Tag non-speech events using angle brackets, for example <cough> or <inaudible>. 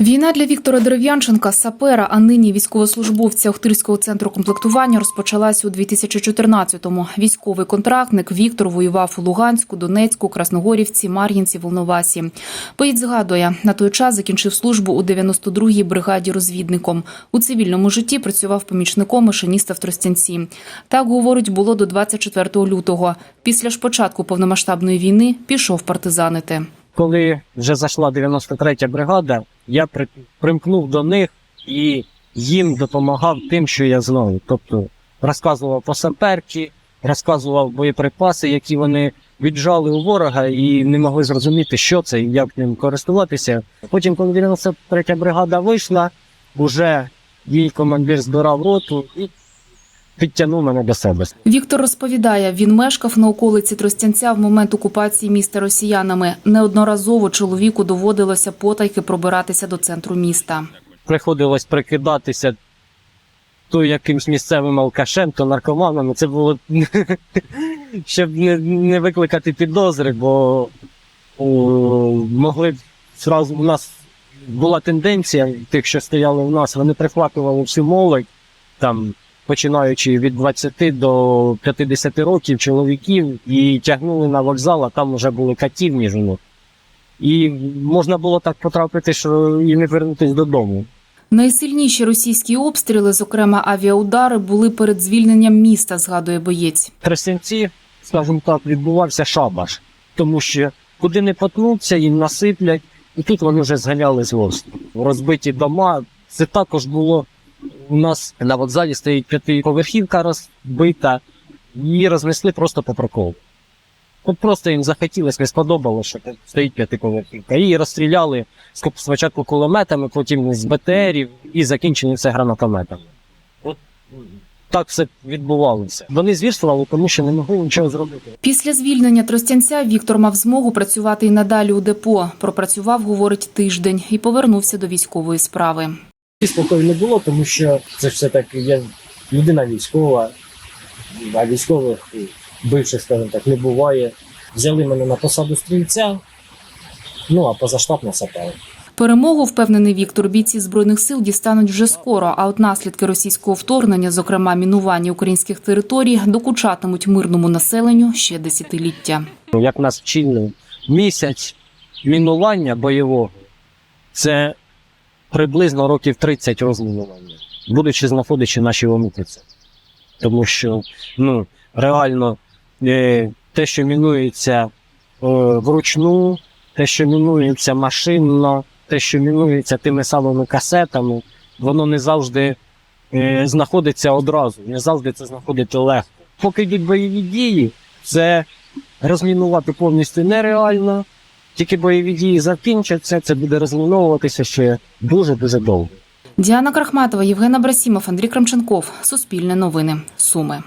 Війна для Віктора Дерев'янченка, сапера, а нині військовослужбовця Охтирського центру комплектування розпочалась у 2014-му. Військовий контрактник Віктор воював у Луганську, Донецьку, Красногорівці, Мар'їнці, Волновасі. Поїд згадує, на той час закінчив службу у 92-й бригаді розвідником. У цивільному житті працював помічником машиніста в Тростянці. Так, говорить, було до 24 лютого. Після ж початку повномасштабної війни пішов партизанити. коли вже зайшла 93-я бригада, я примкнув до них і їм допомагав тим, що я знав. Тобто розказував по саперці, розказував боєприпаси, які вони віджали у ворога і не могли зрозуміти, що це і як ним користуватися. Потім, коли 93-я бригада вийшла, вже її командир збирав роту і підтягнув мене до себе. Віктор розповідає, він мешкав на околиці Тростянця в момент окупації міста росіянами. Неодноразово чоловіку доводилося потайки пробиратися до центру міста. приходилось прикидатися то якимсь місцевим алкашем, то наркоманом. Це було <laughs> щоб не, викликати підозри, бо могли зразу у нас була тенденція тих, що стояли у нас, вони прихватували всю молодь, там, починаючи від 20 до 50 років чоловіків, і тягнули на вокзал, а там вже були катівні жінок. І можна було так потрапити, що і не вернутися додому. Найсильніші російські обстріли, зокрема авіаудари, були перед звільненням міста, згадує боєць. Тростянці, скажімо так, відбувався шабаш, тому що куди не потнуться, їм насиплять, і тут вони вже зганяли з глузду. Розбиті дома. Це також було у нас на вокзалі стоїть п'ятиповерхівка розбита, її рознесли просто по проколу. От просто їм захотілося, не сподобалося, що стоїть п'ятиповерхівка. Її розстріляли спочатку кулеметами, потім з БТРів і закінчили все гранатометами. От так все відбувалося. Вони звірствували, тому що не могли нічого зробити. Після звільнення Тростянця Віктор мав змогу працювати і надалі у депо. Пропрацював, говорить, тиждень і повернувся до військової справи. Спокою не було, тому що це ж все таки я людина військова, а військових бивших, скажімо так, не буває. Взяли мене на посаду стрільця, ну а позаштатно сапер. Перемогу, впевнений Віктор, бійці збройних сил дістануть вже скоро. А от наслідки російського вторгнення, зокрема мінування українських територій, докучатимуть мирному населенню ще десятиліття. Ну, Як нас вчили, місяць мінування бойового це приблизно років 30 розмінування, будучи знаходячи наші вомитиці. Тому що ну, реально е, те, що мінується е, вручну, те, що мінується машинно, те, що мінується тими самими касетами, воно не завжди е, знаходиться одразу, не завжди це знаходити легко. Поки йдуть бойові дії, це розмінувати повністю нереально. Тільки бойові дії закінчаться, це буде розміновуватися ще дуже-дуже довго. Діана Крахматова, Євгена Брасімов, Андрій Крамченков. Суспільне новини. Суми.